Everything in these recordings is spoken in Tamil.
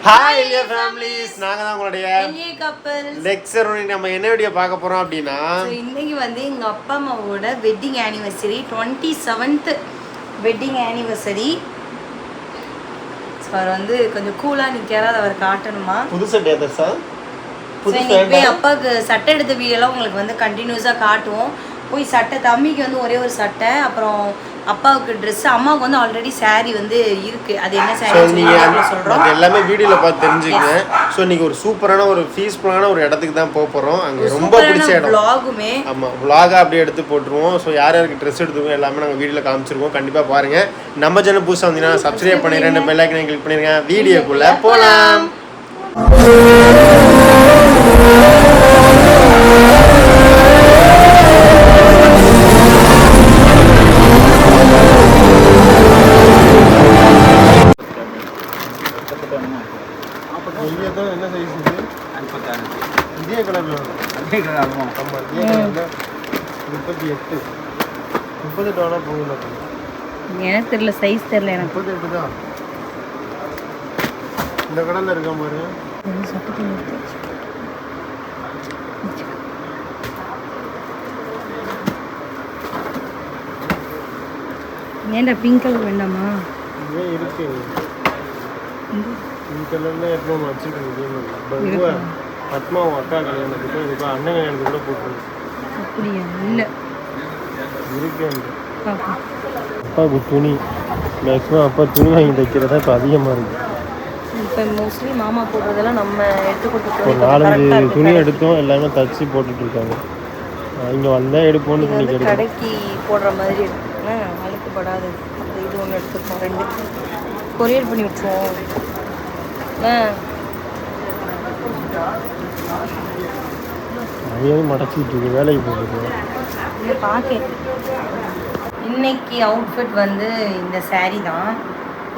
ஹாய் இந்தியா ஃபேமிலிஸ் நாங்கள் தான் உங்களுடைய லெக்சர் நம்ம என்ன வீடியோ பார்க்க போகிறோம் அப்படின்னா இன்னைக்கு வந்து எங்கள் அப்பா அம்மாவோட wedding anniversary twenty seventh wedding anniversary அவர் வந்து கொஞ்சம் கூலாக நிற்கிறார் அதை அவர் காட்டணுமா? புதுசு டேதர் சார் புது போய் அப்பாவுக்கு சட்டை எடுத்த வீடியோலாம் உங்களுக்கு வந்து கண்டினியூஸாக காட்டுவோம். போய் சட்டை தம்பிக்கு வந்து ஒரே ஒரு சட்டை அப்புறம் அப்பாவுக்கு ட்ரெஸ் அம்மாவுக்கு வந்து ஆல்ரெடி saree வந்து இருக்கு. அது என்ன சொல்கிறோம் அது எல்லாமே வீடியோவில் பார்த்து தெரிஞ்சுக்கங்க. ஸோ இன்னைக்கு ஒரு சூப்பரான ஒரு பீஸ்ஃபுல்லான ஒரு இடத்துக்கு தான் போக போகிறோம் அங்கே ரொம்ப பிடிச்ச இடம். vlog-உமே ஆமாம் vlog-ஆ அப்படியே எடுத்து போட்டுருவோம். ஸோ யார் யாருக்கு ட்ரெஸ் எடுத்துக்கோ எல்லாமே நாங்கள் வீடியோவில் காமிச்சிருக்கோம் கண்டிப்பாக பாருங்கள் நம்ம சேனல் புதுசாக வந்தீங்கன்னா சப்ஸ்கிரைப் பண்ணிடுறேன் பெல் ஐக்கனை கிளிக் பண்ணிருங்க. வீடியோக்குள்ளே போகலாம் வேணா போகல எனக்கு தெரியல சைஸ் தெரியல எனக்கு. முப்பத்தெட்டு தான் இந்த கடையில் இருக்க பாருங்க ஏன்டா பிங்க் கலர் வேண்டாமா? இதே இருக்கு. இந்த கலர்ல எப்போ வச்சுருக்கேன் பத்மா அக்கா கல்யாணத்துக்கு இதுக்கு அண்ணன் கல்யாணத்துக்கு கூட போட்டுருக்கு அப்படியா? இல்லை. இருக்கு அந்த பார்ப்போம் அப்பாவுக்கு துணி. மேக்ஸிமம் அப்பா துணி வாங்கி தைக்கிறதா இப்போ அதிகமாக இருக்குது இப்போ மோஸ்ட்லி மாமா போடுறதெல்லாம் நம்ம எடுத்து ஒரு கொடுத்துட்டு நாலஞ்சு துணி எடுத்தோம் எல்லாமே தச்சு போட்டுட்டு இருக்காங்க. இங்கே வந்தால் எடுப்போம்னு இன்னைக்கு கடைக்கு போடுற மாதிரி இருக்குன்னா அழுக்குப்படாது அந்த இது ஒன்று எடுத்துருக்கோம் ரெண்டு. கொரியர் பண்ணி விட்டுருவோம் அதையாவது மடச்சிட்டு இருக்கு வேலைக்கு போகுது இல்லை பார்க்கேன் இன்னைக்கு அவுட்ஃபிட் வந்து இந்த சேரீ தான்.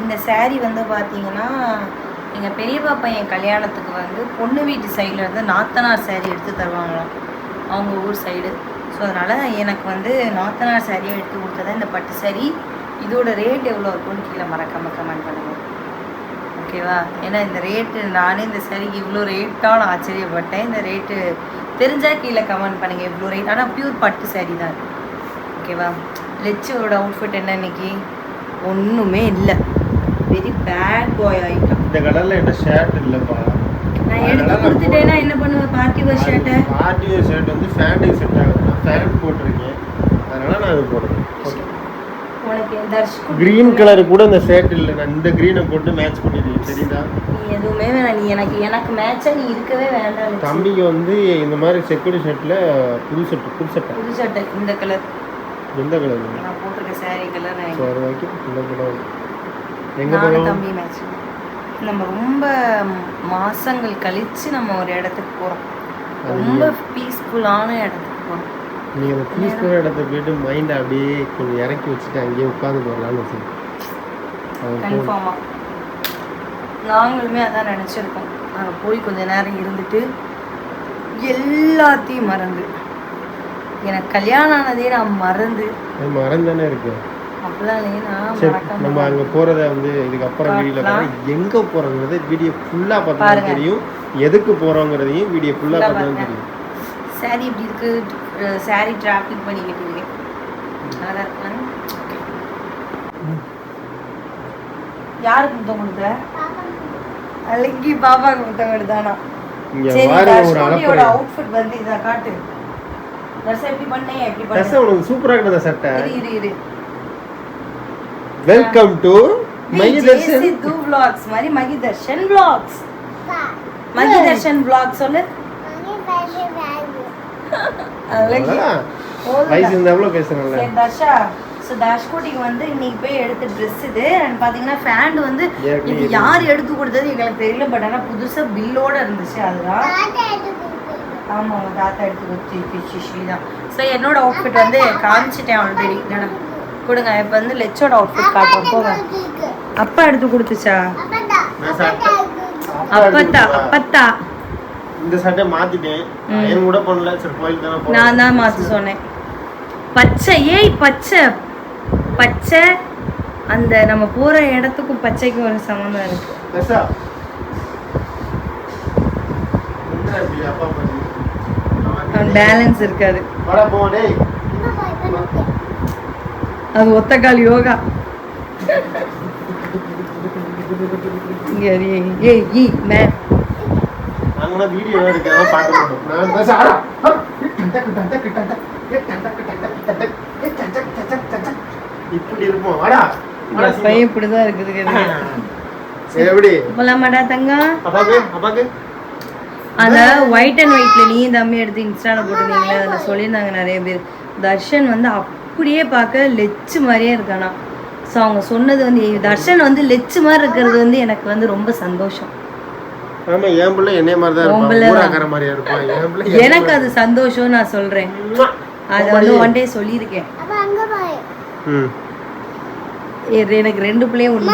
இந்த சேரீ வந்து பார்த்தீங்கன்னா எங்கள் பெரியப்பா பையன் கல்யாணத்துக்கு வந்து பொண்ணு வீட்டு சைடில் இருந்து நாத்தனார் சேரீ எடுத்து தருவாங்களாம். அவங்க ஊர் சைடு ஸோ அதனால் எனக்கு வந்து நாத்தனார் சேரீயை எடுத்து கொடுத்ததா இந்த பட்டு சேரீ இதோட ரேட் எவ்வளோ இருக்கும்னு கீழே மறக்காமல் கமெண்ட் பண்ணுங்கள் ஓகேவா ஏன்னா இந்த ரேட்டு நானே இந்த சாரிக்கு இவ்வளோ ரேட்டான ஆச்சரியப்பட்டேன். இந்த ரேட்டு தெரிஞ்சால் கீழே கமெண்ட் பண்ணுங்கள் இவ்வளோ ரேட் ஆனால் பியூர் பட்டு சேரீ தான். ஓகேவா லெச்சோட அவுட்ஃபிட் என்ன இன்னைக்கு? ஒன்றுமே இல்லை. வெரி பேட் பாய் ஆகிட்டான் இந்த கலரில் என்ன ஷர்ட் இல்லைப்பா. நான் எடுத்து கொடுத்துட்டேன்னா என்ன பண்ணுவேன் பார்ட்டி வேர் ஷர்ட்டை பார்ட்டி வேர் ஷர்ட் வந்து ஃபேண்ட்டுக்கு செட் ஆகுது நான் ஃபேண்ட் போட்டிருக்கேன். அதனால நான் அது போடுறேன். உனக்கு க்ரீன் கலர் கூட இந்த ஷர்ட் இல்லை. நான் இந்த க்ரீனை போட்டு மேட்ச் பண்ணிடுவேன் சரிதா நீ எதுவுமே வேணாம். நீ எனக்கு எனக்கு மேட்சாக நீ இருக்கவே வேண்டாம். தம்பிக்கு வந்து இந்த மாதிரி செக்குடு ஷர்ட்டில் புது ஷர்ட் புது சட்டை புது சட்டை இந்த கலர் எந்த கலர் நான் போட்டிருக்க saree கலர் அது வரைக்கும் இந்த கலர் எங்கே தம்பி மேட்ச் நம்ம ரொம்ப மாசங்கள் கழிச்சு நம்ம ஒரு இடத்துக்கு போறோம். ரொம்ப பீஸ்ஃபுல்லான இடத்துக்கு போறோம். நீங்கள் அந்த பீஸ்ஃபுல்லான இடத்த போயிட்டு மைண்டை அப்படியே கொஞ்சம் இறக்கி வச்சுட்டு அங்கேயே உட்காந்து போகலான்னு போதும். கன்ஃபார்மா நாங்களுமே அதான் நினச்சிருக்கோம். நாங்கள் போய் கொஞ்ச நேரம் இருந்துட்டு எல்லாத்தையும் மறந்து. எனக்கு கல்யாணம் ஆனதே நான் மறந்து. மறந்தானே இருக்கு? நம்ம அங்கே போகிறத வந்து இதுக்கப்புறம் காட்டலாம். பார்த்து எங்கே போகிறோங்கிறது வீடியோ ஃபுல்லாக பார்த்தா பாருங்க. தெரியும். எதுக்கு போகிறோங்கிறதையும் வீடியோ full-ஆ பார்த்தா பாருங்க. தெரியும். சாரி இப்படி இருக்கு? சாரி டிராஃபிக் நல்லா இருக்கலாம் யாருக்கு முத்தம் கொடுத்த அழகி பாப்பாக்கு முத்தம் கொடுத்தானா. சரி அவுட்ஃபிட் வந்து இதை காட்டு. தர்ஷா எப்படி பண்ணேன் எப்படி ட்ரெஸ் பண்ணேன் உனக்கு சூப்பராக இருக்குது சட்டை. இரு இரு இரு. Welcome to my Darshan. Siddhu vlogs மாதிரி மகி தர்ஷன் மகி தர்ஷன் vlog சொல்லு. வயசு இருந்தாலும் பேசுகிறேன்ல சரி தர்ஷா ஸோ தர்ஷ்குட்டிக்கு வந்து இன்னைக்கு போய் எடுத்த ட்ரெஸ் இது. அண்ட் பார்த்தீங்கன்னா ஃபேண்ட் வந்து இது யார் எடுத்து கொடுத்தது எங்களுக்கு தெரியல பட் ஆனால் புதுசாக பில்லோட இருந்துச்சு அதுதான் ஆமாம் தாத்தா எடுத்து கொடுத்து ஸ்ரீ தான் ஸோ என்னோட அவுட்ஃபிட் வந்து காமிச்சிட்டேன் ஆல்ரெடி என்னடா கொடுங்க இப்போ வந்து லெச்சோட அவுட்ஃபிட் காட்டுறோம் போங்க. அப்பா எடுத்து கொடுத்துச்சா? அப்பத்தா அப்பத்தா. இந்த சட்டை மாத்திட்டேன். அயன் கூட பண்ணல சரி கோயில் தானே. நான் தான் மாற்ற சொன்னேன். பச்சை ஏய் பச்சை. பச்சை அந்த நம்ம போற இடத்துக்கும் பச்சைக்கும் ஒரு சம்மந்தம் இருக்கு. பேலன்ஸ் இருக்காது. அது ஒத்தக்கால் யோகா. ஏய் ஈ வீடியோ இப்படி இருப்போம் வாடா வாடா பையன் இப்படிதான் இருக்குது போலாமாடா தங்கம்? அப்பாக்கு அப்பாக்கு அந்த ஒயிட் அண்ட் ஒயிட்ல நீ தம்பி எடுத்து இன்ஸ்டால போட்டிருந்தீங்களே அதில் சொல்லியிருந்தாங்க நிறைய பேர். தர்ஷன் வந்து அப்படியே பார்க்க லெச்சு மாதிரியே இருக்கானா. ஸோ அவங்க சொன்னது வந்து தர்ஷன் வந்து லெச்சு மாதிரி இருக்கிறது வந்து எனக்கு வந்து ரொம்ப சந்தோஷம். ஆமா என் பிள்ளை என்னைய மாதிரி தான் உன் பிள்ளை இருப்பான் தான். ஊராக்கார மாதிரியா இருப்பான். என் பிள்ளை எனக்கு அது சந்தோஷம் நான் சொல்றேன். அதை வந்து ஒன் டே சொல்லியிருக்கேன். ம். ஏ- எனக்கு ரெண்டு பிள்ளையும் ஒன்று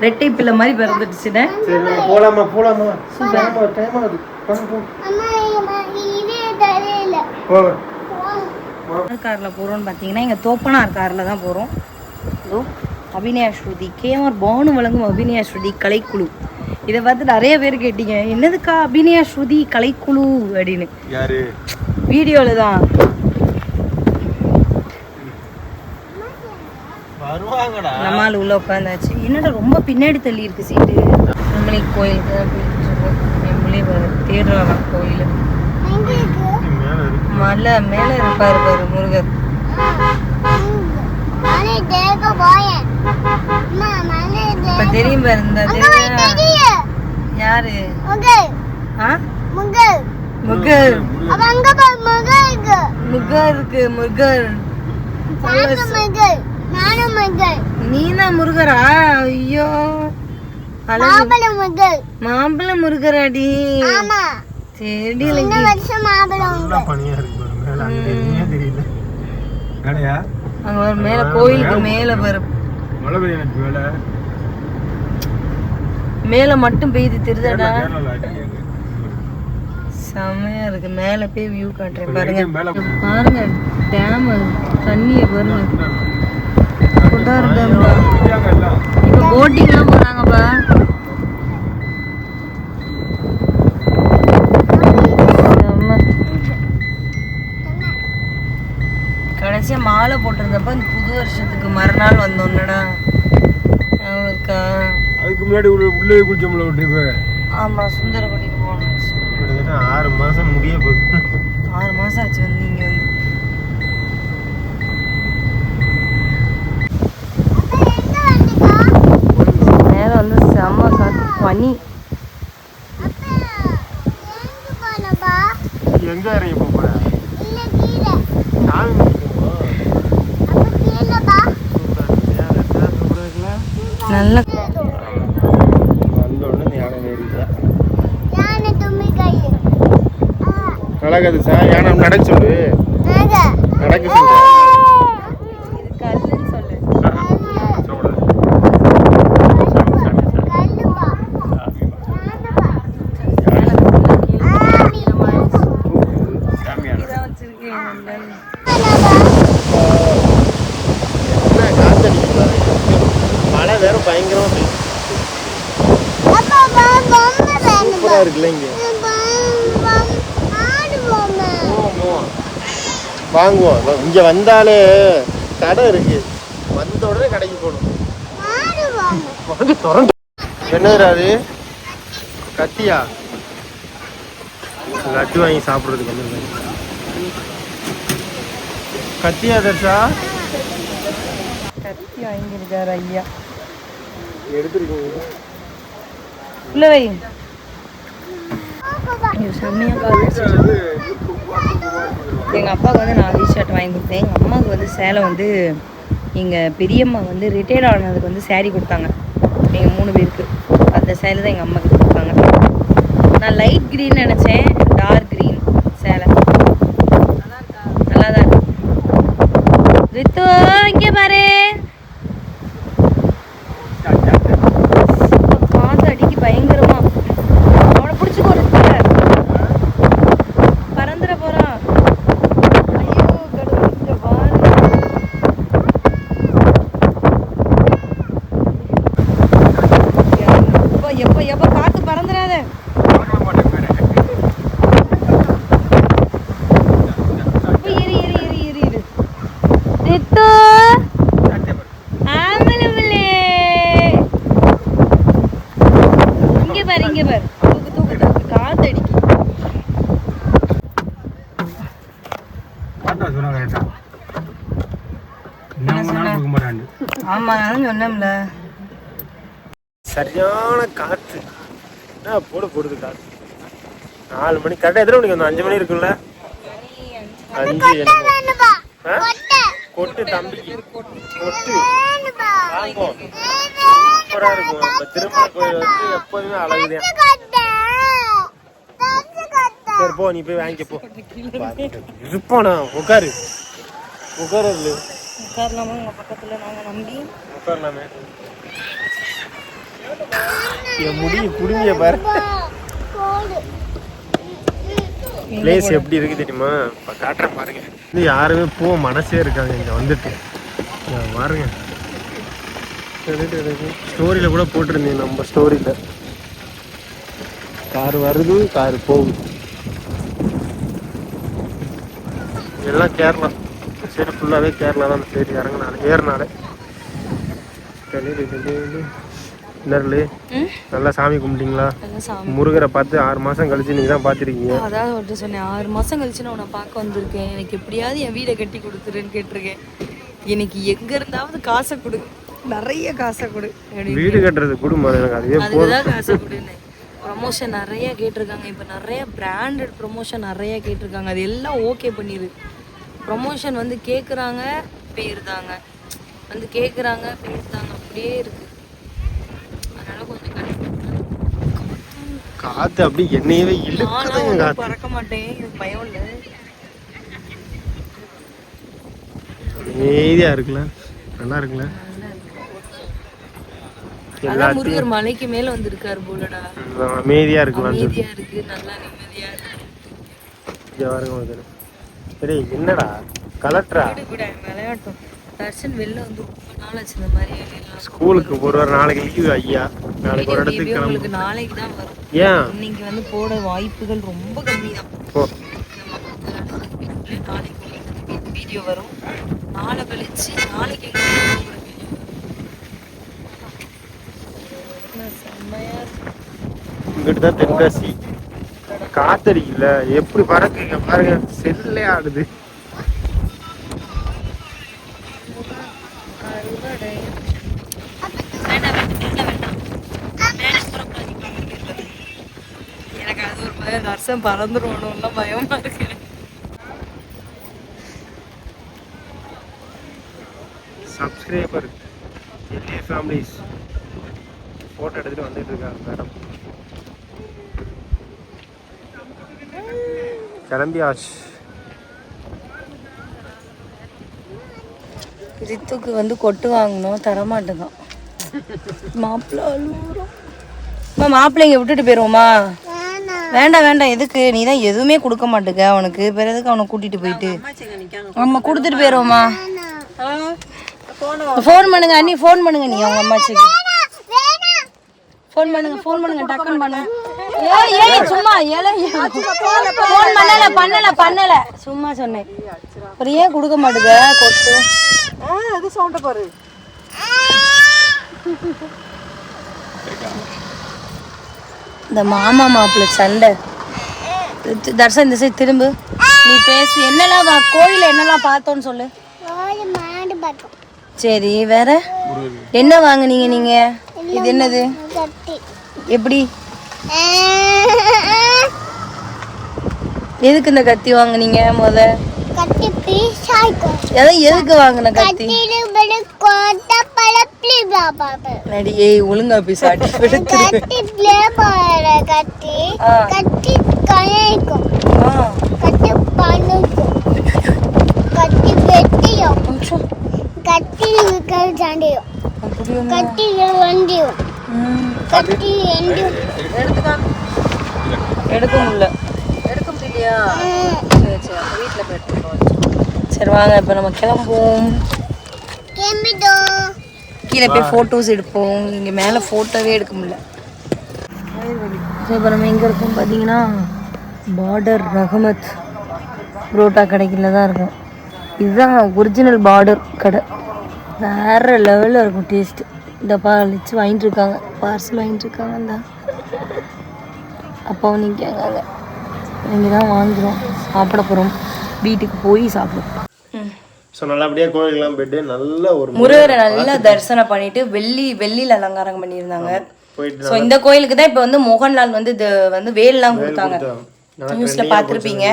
ரெட்டை பிள்ளை மாதிரி பிறந்துடுச்சுன்னு போலாமா போலாமா? டைம் ஆகுது. காரில் போகிறோம்னு பார்த்தீங்கன்னா எங்கள் தோப்பனார் காரில் தான் போகிறோம் அபிநயா ஸ்ருதி கேஆர் பானு வழங்கும் அபிநயா ஸ்ருதி கலைக்குழு. இதை பார்த்து நிறைய பேர் கேட்டீங்க என்னதுக்கா அபிநயா ஸ்ருதி கலைக்குழு? அப்படின்னு. வீடியோவில் தான். நம்மால் உள்ள உட்காந்தாச்சு என்னடா ரொம்ப பின்னாடி தள்ளி இருக்கு சீட்டு? நம்மளே கோயிலுக்கு தேடுறான் கோயில். மேல மலை இருப்பாரு பாரு முருகர். இப்போ தெரியும் பாரு இந்த யாரு? ஆ? முகர் முகர் இருக்கு. முருகர்? நீ முருகரா மாம்பழ நல்லா பனியா இருக்கு பாரு மேல அங்க தெரியல. கடையா அங்க ஒரு மேல கோயிலுக்கு மேல வரும். மழை பெய்ய எனக்கு மேல மேல மட்டும் பெய்து தெரியுதாடா. செமையா இருக்கு. மேல போய் வியூ காட்டுறேன் பாருங்க. பாருங்க டேம் தண்ணிய பாருங்க. குட்டார் போட்டிங்லாம் போறாங்கப்பா. செம்ம. கடைசியா மாலை போட்டிருந்தப்ப இந்த புது வருஷத்துக்கு மறுநாள் வந்தோம்னடா இருக்கா அதுக்கு முன்னாடி உள்ள உள்ளே குளிச்சோம்ல ஒரு ட்ரிப்பு ஆமா சுந்தரகுடிக்கு போனோம். கிட்டத்தட்ட ஆறு மாசம் முடிய போகுது. ஆறு மாசம் ஆச்சு வந்து இங்க வந்து மேல வந்து செம்ம காத்து பனி எங்க இறங்கி போக போற? சாமி? நல்ல வந்த உடனே யானை ஏறிட்டா நடக்குது சார். யானை நடக்க சொல்லு நடக்க சொல்லு இது கல்லுன்னு சொல்லு இதான் வச்சிருக்கேன் என்ன காத்தடிக்குது பாருங்க. மழை வேற பயங்கரமா பெய்யுது. சூப்பரா இருக்குல்ல இங்க போவோம், போவோம். வாங்குவோம். இங்க வந்தாலே கடை இருக்கு. வந்த உடனே கடைக்கு போகணும். வந்து திறந்து. என்னதுடா அது? கத்தியா? லட்டு வாங்கி சாப்பிட்றதுக்கு வந்து கத்தியா தர்ஷா? கத்தி வாங்கியிருக்காரு ஐயா. எடுத்துருக்கீங்க. உள்ள வை. இது செம்மையா காத்து எங்கள் அப்பாவுக்கு வந்து நான் வி ஷர்ட் வாங்கி கொடுத்தேன். எங்கள் அம்மாவுக்கு வந்து சேலை வந்து எங்கள் பெரியம்மா வந்து ரிட்டையர்ட் ஆனதுக்கு வந்து சேரீ கொடுத்தாங்க. எங்கள் மூணு பேருக்கு. அந்த சேலை தான் எங்கள் அம்மாவுக்கு கொடுத்தாங்க. நான் லைட் க்ரீன் நினச்சேன். டார்க் க்ரீன் சேலை நல்லா தான் இருக்கு ரித்து இங்கே பாரு காத்து அடிக்கு பயங்கரமா அவனை பிடிச்சிக்கோ ரித்து பறந்துட போறான் ஐயோ கடவுளே, இங்க பாரு எப்போ எப்போ எப்போ காத்து பறந்துடாத காத்தடிக்கு பாட்டா சொன்னா கரெக்டா என்ன பண்ணாலும் கொடுக்க மாட்டாண்டு ஆமா நான் சொன்னேன்ல. சரியான காத்து. என்ன போடு போடுது காத்து. நாலு மணி கரெக்டாக எத்தனை மணிக்கு வந்தோம்? அஞ்சு மணி இருக்குல்ல அஞ்சு? கொட்டு தம்பிக்கு. கொட்டு. வாங்குவோம் சூப்பரா இருக்கும். நம்ம திருமண கோயில் வந்து எப்போதுமே அழகுதான். சரி போ நீ போய் வாங்கிக்க போ. இருப்பானா? உட்காரு. உட்காரு இல்ல உட்காரலாமா? உங்க பக்கத்துல நாங்க நம்பி. உட்காரலாமே. என் முடி குடுமிய பாரு. பிளேஸ் எப்படி இருக்கு தெரியுமா? இப்ப காட்டுறேன் பாருங்க. இது யாருமே போக மனசே இருக்காங்க இங்க வந்துட்டு. பாருங்க. ஸ்டோரியில கூட போட்டிருந்தீங்க நம்ம ஸ்டோரியில கார் வருது கார் போகுது. எல்லாம் கேரளா. இந்த சைடு ஃபுல்லாகவே கேரளா தான் அந்த சைடு இறங்கினாலே ஏறினாலே ம்? நல்லா சாமி கும்பிட்டீங்களா? முருகரை பார்த்து ஆறு மாசம் கழிச்சு நீங்க தான் பார்த்துருக்கீங்க. அதான் அவர்கிட்ட சொன்னேன். ஆறு மாசம் கழிச்சு நான் உன்னை பார்க்க வந்திருக்கேன். எனக்கு எப்படியாவது என் வீடை கட்டி கொடுத்துருன்னு கேட்டிருக்கேன். எனக்கு எங்க இருந்தாவது காசை கொடு. நிறைய காசை கொடு. வீடு கட்டுறது குடும்பம் எனக்கு அதுவே போதும். அதுக்குதான் காசை கொடுன்னு. ப்ரமோஷன் நிறைய கேட்டிருக்காங்க. இப்போ நிறைய பிராண்டட் ப்ரொமோஷன் நிறைய கேட்டிருக்காங்க. அது எல்லாம் ஓகே பண்ணிடு ப்ரொமோஷன் வந்து கேட்குறாங்க போயிருந்தாங்க வந்து கேட்குறாங்க போயிருந்தாங்க அப்படியே இருக்கு. அதனால கொஞ்சம் காத்து அப்படி என்னையவே இழுக்குதுங்க பறக்க மாட்டேன். எனக்கு பயம் இல்லை. அமைதியா இருக்குல்ல நல்லா இருக்குல்ல முருகர் மலைக்கு மேல வந்திருக்காரு போலடா. அமைதியா இருக்கலாம் அமைதியா இருக்கு. நல்லா நிம்மதியா இருக்கு. டேய் என்னடா? கலெக்டரா விளையாட்டும். தர்ஷன் வெளில வந்து ரொம்ப நாள் ஆச்சு இந்த மாதிரி. ஸ்கூலுக்கு போடுவார் நாளைக்கு லீவு ஐயா? நாளைக்கு ஒரு இடத்துக்கு உங்களுக்கு நாளைக்கு தான் வரும். ஏன்? இன்னைக்கு வந்து போட வாய்ப்புகள் ரொம்ப கம்மி தான் நாளைக்கு வீடியோ வரும். நாளை கழிச்சு நாளைக்கு. இங்கிட்டு தான் தென்காசி. காத்தடிக்கல. எப்படி பறக்குங்க பாருங்க. செல்லே ஆடுது எனக்கு அது ஒரு பயம் தர்சம் பறந்துருவானோலாம் பயமா இருக்கு சப்ஸ்கிரைபர் எல்ஏ ஃபேமிலிஸ் ஃபோட்டோ எடுத்துகிட்டு வந்துட்டு இருக்காங்க மேடம் கிளம்பியாச்சு ரித்துக்கு வந்து கொட்டு வாங்கணும் தரமாட்டேதான் மாப்பிள்ள அம்மா மாப்பிள்ளைங்க விட்டுட்டு போயிருவோமா? வேண்டாம் வேண்டாம் எதுக்கு? நீ தான் எதுவுமே கொடுக்க மாட்டேங்க அவனுக்கு. பிறகு எதுக்கு அவனை கூட்டிட்டு போயிட்டு? அம்மா கொடுத்துட்டு போயிருவோமா? ஃபோன் பண்ணுங்க அண்ணி ஃபோன் பண்ணுங்க நீ அவங்க அம்மாச்சிக்கு. ஃபோன் பண்ணுங்க ஃபோன் பண்ணுங்க டக்குன்னு பண்ணுங்க ஏய் ஏய் சும்மா ஏல ஃபோன் பண்ணல பண்ணல பண்ணல சும்மா சொன்னேன். அப்புறம் ஏன் கொடுக்க மாட்டுங்க கொட்டு. இந்த மாமா மாப்பிள்ளை சண்டை. தர்ஷன் இந்த சைடு திரும்பு. நீ பேசு. என்னெல்லாம் வா கோயில என்னெல்லாம் பார்த்தோன்னு சொல்லு. சரி வேற? என்ன வாங்குனீங்க நீங்க? இது என்னது? எப்படி? எதுக்கு இந்த கத்தி வாங்குனீங்க முத? கட்டி பீஸாய்க்கும் எதை எதுக்கு வாங்குன கத்தி? நடி ஏய் ஒழுங்கா சாட்டி எடுத்து கட்டி ப்ளே பாற ஆ. கட்டி கலைக்கும் கட்டி பண்ணுக்கும் கட்டி வெட்டியும் கொஞ்சம் கட்டி சாண்டியும் கட்டி வண்டியும் எடுக்க முடியல எடுக்க முடியலையா சரி சரி. அப்ப வீட்டில் போய் சரி வாங்க. இப்போ நம்ம கிளம்புவோம். கெம்பிடோ கீழே போய் ஃபோட்டோஸ் எடுப்போம். இங்கே மேலே ஃபோட்டோவே எடுக்க முடியல. சரி இப்போ நம்ம எங்கே இருக்கோம் பார்த்தீங்கன்னா பார்டர் ரஹமத் புரோட்டா கடைக்கில் தான் இருக்கோம். இதுதான் ஒரிஜினல் பார்டர் கடை. வேறு லெவலில் இருக்கும் டேஸ்ட்டு இந்த பாலிச்சு வாங்கிட்டு இருக்காங்க. பார்சல் வாங்கிட்டு இருக்காங்க இந்த அப்பாவும் நிற்காங்க இங்கே தான் வாங்குகிறோம் சாப்பிட போகிறோம் வீட்டுக்கு போய் சாப்பிடுவோம் ஸோ நல்லபடியாக கோயிலுக்கெல்லாம் போயிட்டு நல்ல ஒரு முருகரை நல்லா தரிசனம் பண்ணிட்டு வெள்ளி வெள்ளியில் அலங்காரம் பண்ணியிருந்தாங்க. ஸோ இந்த கோயிலுக்கு தான் இப்போ வந்து மோகன்லால் வந்து இது வந்து வேல்லாம் கொடுத்தாங்க. நியூஸ்ல பார்த்துருப்பீங்க.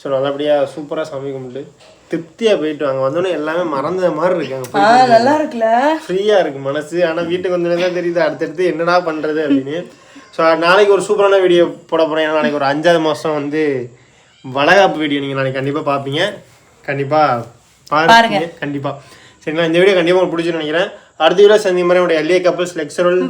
ஸோ நல்லபடியாக சூப்பராக சாமி கும்பிட்டு திருப்தியாக போயிட்டு வாங்க. வந்தோடனே எல்லாமே மறந்த மாதிரி இருக்காங்க நல்லா இருக்குல்ல? ஃப்ரீயாக இருக்கு மனசு. ஆனால் வீட்டுக்கு வந்தோடனே தான் தெரியுது அடுத்தடுத்து என்னடா பண்ணுறது அப்படின்னு. ஸோ நாளைக்கு ஒரு சூப்பரான வீடியோ போட போகிறேன் ஏன்னா நாளைக்கு ஒரு அஞ்சாவது மாதம் வந்து வளகாப்பு வீடியோ நீங்கள் நாளைக்கு கண்டிப்பாக பார்ப்பீங்க கண்டிப்பாக பாருங்க. கண்டிப்பாக சரிங்களா? இந்த வீடியோ கண்டிப்பாக உங்களுக்கு பிடிச்சிருன்னு நினைக்கிறேன். அடுத்த வீடியோ சந்தி மாதிரி உடைய எல்ஏ கப்பல்ஸ் லெக்சரல்